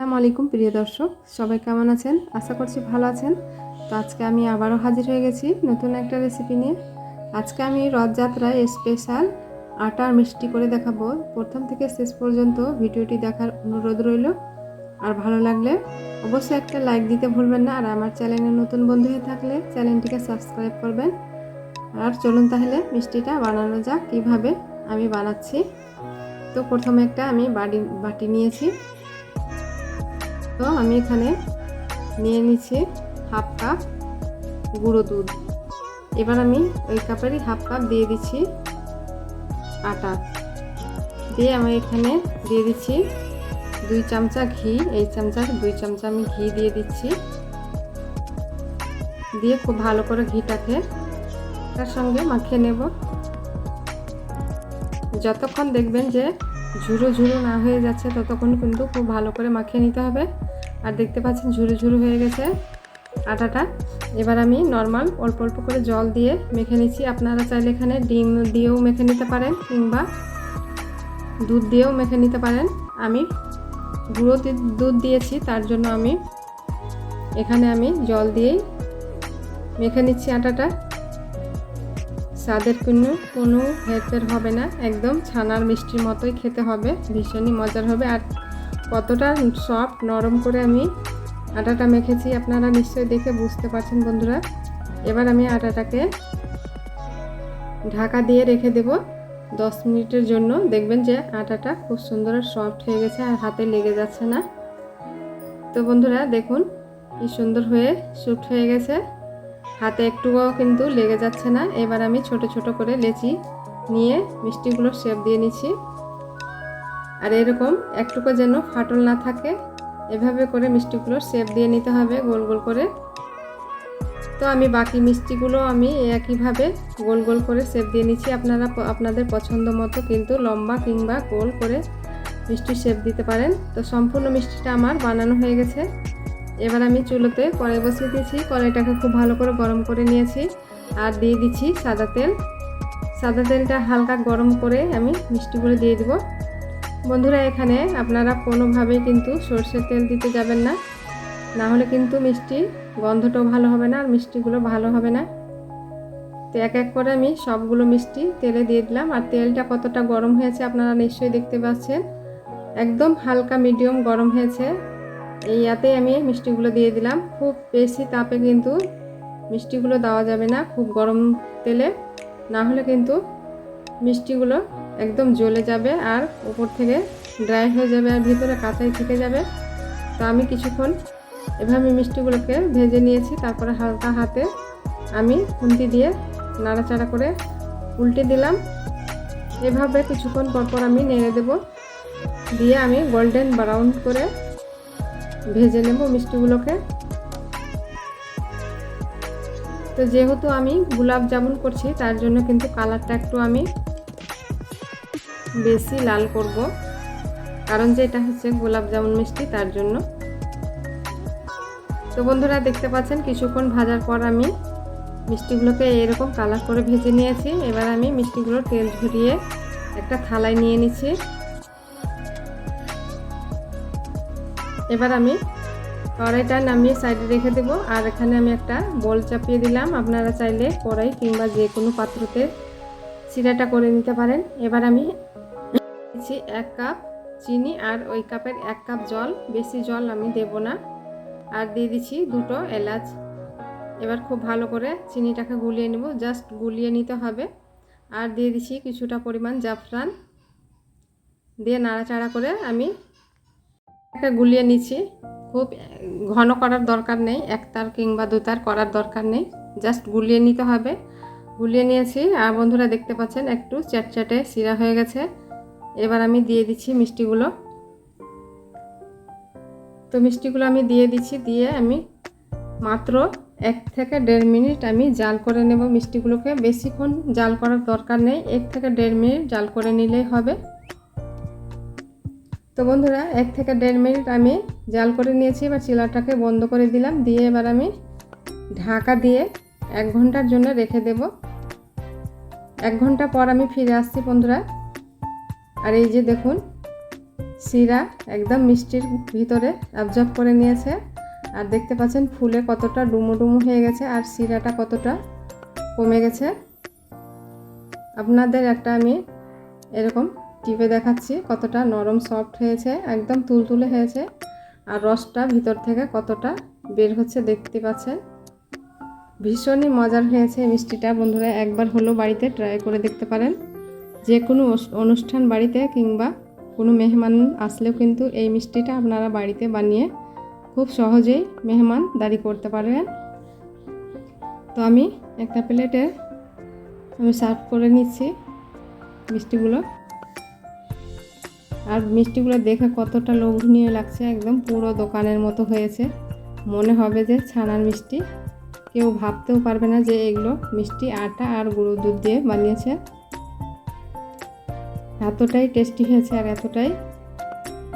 আসসালামু আলাইকুম, প্রিয় দর্শক। সবাই কেমন আছেন? আশা করছি ভালো আছেন। তো আজকে আমি আবারও হাজির হয়ে গেছি নতুন একটা রেসিপি নিয়ে। আজকে আমি রথযাত্রায় স্পেশাল আটার মিষ্টি করে দেখাবো। প্রথম থেকে শেষ পর্যন্ত ভিডিওটি দেখার অনুরোধ রইল। আর ভালো লাগলে অবশ্যই একটা লাইক দিতে ভুলবেন না। আর আমার চ্যানেলে নতুন বন্ধু হয়ে থাকলে চ্যানেলটিকে সাবস্ক্রাইব করবেন। আর চলুন তাহলে মিষ্টিটা বানানো যাক। কীভাবে আমি বানাচ্ছি। তো প্রথমে একটা আমি বাড়ি বাটি নিয়েছি। তো আমি এখানে নিয়ে নিচ্ছি হাফ কাপ গুঁড়ো দুধ। এবার আমি ওই কাপেরই হাফ কাপ দিয়ে দিচ্ছি আটা। দিয়ে আমি এখানে দিয়ে দিচ্ছি দুই চামচা ঘি, এই চামচা দুই চামচা আমি ঘি দিয়ে দিচ্ছি। দিয়ে খুব ভালো করে ঘিটাকে তার সঙ্গে মাখিয়ে নেব। যতক্ষণ দেখবেন যে ঝুরো ঝুরো না হয়ে যাচ্ছে, ততক্ষণ কিন্তু খুব ভালো করে মাখিয়ে নিতে হবে। আর দেখতে পাচ্ছেন ঝুরো ঝুরো হয়ে গেছে আটাটা। এবার আমি নর্মাল অল্প অল্প করে জল দিয়ে মেখে নিচ্ছি। আপনারা চাইলে এখানে ডিম দিয়েও মেখে নিতে পারেন কিংবা দুধ দিয়েও মেখে নিতে পারেন। আমি গুঁড়ো দুধ দিয়েছি, তার জন্য আমি এখানে আমি জল দিয়েই মেখে নিচ্ছি আটাটা। স্বাদের কোনো কোনো হেরফের হবে না, একদম ছানার মিষ্টির মতোই খেতে হবে, ভীষণই মজার হবে। আর কতটা সফট নরম করে আমি আটাটা মেখেছি আপনারা নিশ্চয়ই দেখে বুঝতে পারছেন বন্ধুরা। এবার আমি আটাটাকে ঢাকা দিয়ে রেখে দেব দশ মিনিটের জন্য। দেখবেন যে আটাটা খুব সুন্দর আর সফট হয়ে গেছে আর হাতে লেগে যাচ্ছে না। তো বন্ধুরা দেখুন কি সুন্দর হয়ে সুট হয়ে গেছে। হাতে একটুও কিন্তু লেগে যাচ্ছে না। এবার আমি ছোট ছোট করে লেচি নিয়ে মিষ্টিগুলোর শেপ দিয়ে নিচ্ছি। আর এরকম একটুকু যেন ফাটল না থাকে, এভাবে করে মিষ্টিগুলোর শেপ দিয়ে নিতে হবে গোল গোল করে। তো আমি বাকি মিষ্টিগুলো আমি একইভাবে গোল গোল করে শেপ দিয়ে নিচ্ছি। আপনারা আপনাদের পছন্দ মতো কিন্তু লম্বা কিংবা গোল করে মিষ্টির শেপ দিতে পারেন। তো সম্পূর্ণ মিষ্টিটা আমার বানানো হয়ে গেছে। এবার আমি চুলোতে কড়াই বসিয়ে দিয়েছি। কড়াইটাকে খুব ভালো করে গরম করে নিয়েছি আর দিয়ে দিচ্ছি সাদা তেল। সাদা তেলটা হালকা গরম করে আমি মিষ্টিগুলো দিয়ে দিব। বন্ধুরা, এখানে আপনারা কোনোভাবেই কিন্তু সর্ষের তেল দিতে যাবেন না। না হলে কিন্তু মিষ্টি গন্ধটাও ভালো হবে না আর মিষ্টিগুলো ভালো হবে না। তো এক এক করে আমি সবগুলো মিষ্টি তেলে দিয়ে দিলাম। আর তেলটা কতটা গরম হয়েছে আপনারা নিশ্চয়ই দেখতে পাচ্ছেন। একদম হালকা, মিডিয়াম গরম হয়েছে। এই ইয়াতেই আমি মিষ্টিগুলো দিয়ে দিলাম। খুব বেশি তাপে কিন্তু মিষ্টিগুলো দেওয়া যাবে না, খুব গরম তেলে। না হলে কিন্তু মিষ্টিগুলো একদম জ্বলে যাবে আর উপর থেকে ড্রাই হয়ে যাবে আর ভিতরে কাঁচাই থেকে যাবে। তো আমি কিছুক্ষণ এভাবে মিষ্টিগুলোকে ভেজে নিয়েছি, তারপরে হালকা হাতে আমি খুন্তি দিয়ে নাড়াচাড়া করে উল্টে দিলাম। এভাবে কিছুক্ষণ পরপর আমি নেড়ে দেব। দিয়ে আমি গোল্ডেন ব্রাউন করে ভেজে নেব মিষ্টিগুলোকে। তো যেহেতু আমি গোলাপ জামুন করছি, তার জন্য কিন্তু কালারটা একটু আমি বেশি লাল করব। কারণ যে এটা হচ্ছে গোলাপ জামুন মিষ্টি, তার জন্য। তো বন্ধুরা, দেখতে পাচ্ছেন কিছুক্ষণ ভাজার পর আমি মিষ্টিগুলোকে এরকম কালার করে ভেজে নিয়েছি। এবার আমি মিষ্টিগুলো তেল ঝরিয়ে একটা থালায় নিয়ে নিচ্ছি। এবার আমি কড়াইটা নামিয়ে সাইডে রেখে দেবো। আর এখানে আমি একটা বল চাপিয়ে দিলাম। আপনারা চাইলে কড়াই কিংবা যে কোনো পাত্রতে চিরাটা করে নিতে পারেন। এবার আমি দিচ্ছি এক কাপ চিনি আর ওই কাপের এক কাপ জল। বেশি জল আমি দেব না। আর দিয়ে দিচ্ছি দুটো এলাচ। এবার খুব ভালো করে চিনিটাকে গুলিয়ে নেব। জাস্ট গুলিয়ে নিতে হবে। আর দিয়ে দিচ্ছি কিছুটা পরিমাণ জাফরান। দিয়ে নাড়াচাড়া করে আমি একটা গুলিয়ে নিচ্ছি। খুব ঘন করার দরকার নেই একতার কিংবা দুতার করার দরকার নেই। জাস্ট গুলিয়ে নিতে হবে। গুলিয়ে নিয়েছি, আর বন্ধুরা দেখতে পাচ্ছেন, একটু চ্যাটচ্যাটে শিরা হয়ে গেছে। এবার আমি দিয়ে দিচ্ছি মিষ্টিগুলো। তো মিষ্টিগুলো আমি দিয়ে দিচ্ছি, দিয়ে আমি মাত্র এক থেকে দেড় মিনিট আমি জাল করে নেব মিষ্টিগুলোকে। বেশিক্ষণ জাল করার দরকার নেই, এক থেকে দেড় মিনিট জাল করে নিলেই হবে। তো বন্ধুরা, এক থেকে দেড় মিনিট আমি জাল করে নিয়েছি, এবার চিলাটাকে বন্ধ করে দিলাম। দিয়ে এবার আমি ঢাকা দিয়ে এক ঘণ্টার জন্য রেখে দেব। এক ঘণ্টা পর আমি ফিরে আসছি বন্ধুরা। আর এই যে দেখুন, শিরা একদম মিষ্টির ভিতরে অ্যাবজর্ব করে নিয়েছে। আর দেখতে পাচ্ছেন ফুলে কতটা ডুমো ডুমো হয়ে গেছে আর শিরাটা কতটা কমে গেছে। আপনাদের একটা আমি এরকম টিপে দেখাচ্ছি কতটা নরম সফট হয়েছে, একদম তুলতুলে হয়েছে। আর রসটা ভিতর থেকে কতটা বের হচ্ছে দেখতে পাচ্ছেন। ভীষণই মজার হয়েছে মিষ্টিটা। বন্ধুরা, একবার হলো বাড়িতে ট্রাই করে দেখতে পারেন। যে কোনো অনুষ্ঠান বাড়িতে কিংবা কোনো মেহমান আসলেও কিন্তু এই মিষ্টিটা আপনারা বাড়িতে বানিয়ে খুব সহজেই মেহমান দাঁড়ি করতে পারবেন। তো আমি একটা প্লেটে, আমি সার্ভ করে নিচ্ছি মিষ্টিগুলো। আর মিষ্টিগুলো দেখে কতটা লোভনীয় লাগছে, একদম পুরো দোকানের মতো হয়েছে। মনে হবে যে ছানার মিষ্টি। কেউ ভাবতেও পারবে না যে এগুলো মিষ্টি আটা আর গুঁড়ো দুধ দিয়ে বানিয়েছে। এতটাই টেস্টি হয়েছে আর এতটাই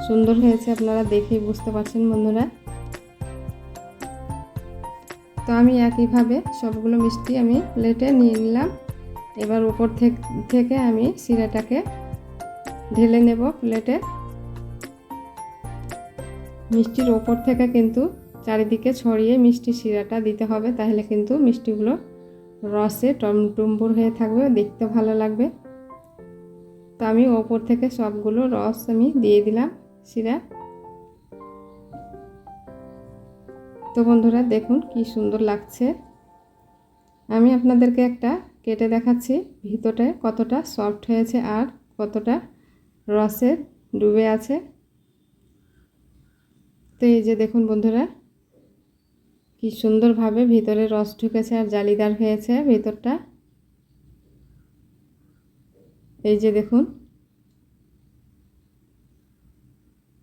সুন্দর হয়েছে, আপনারা দেখেই বুঝতে পারছেন বন্ধুরা। তো আমি একইভাবে সবগুলো মিষ্টি আমি প্লেটে নিয়ে নিলাম। এবার উপর থেক- আমি সিরাটাকে ঢেলে নেব প্লেটে। মিষ্টির ওপর থেকে কিন্তু চারিদিকে ছড়িয়ে মিষ্টি শিরাটা দিতে হবে, তাহলে কিন্তু মিষ্টিগুলো রসে টমটুম্বুর হয়ে থাকবে, দেখতে ভালো লাগবে। তো আমি ওপর থেকে সবগুলো রস আমি দিয়ে দিলাম শিরা। তো বন্ধুরা, দেখুন কি সুন্দর লাগছে। আমি আপনাদেরকে একটা কেটে দেখাচ্ছি ভিতরটা কতটা সফট হয়েছে আর কতটা রসে ডুবে আছে। তো এই যে দেখুন বন্ধুরা, কি সুন্দরভাবে ভিতরে রস ঢুকেছে আর জালিদার হয়েছে ভিতরটা। এই যে দেখুন,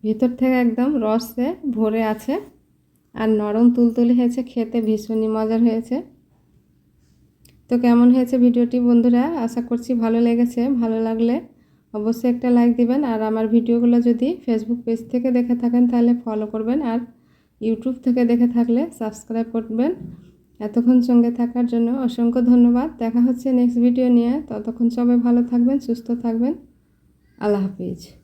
ভিতর থেকে একদম রসে ভরে আছে আর নরম তুলতুলে হয়েছে, খেতে ভীষণই মজার হয়েছে। তো কেমন হয়েছে ভিডিওটি বন্ধুরা, আশা করছি ভালো লেগেছে, ভালো লাগলে অবশ্যই একটা লাইক দিবেন। আর আমার ভিডিওগুলো যদি ফেসবুক পেজ থেকে দেখে থাকেন, তাহলে ফলো করবেন। আর ইউটিউব থেকে দেখে থাকলে সাবস্ক্রাইব করবেন। এতক্ষণ সঙ্গে থাকার জন্য অসংখ্য ধন্যবাদ। দেখা হচ্ছে নেক্সট ভিডিও নিয়ে। ততক্ষণ সবাই ভালো থাকবেন, সুস্থ থাকবেন। আল্লাহ হাফিজ।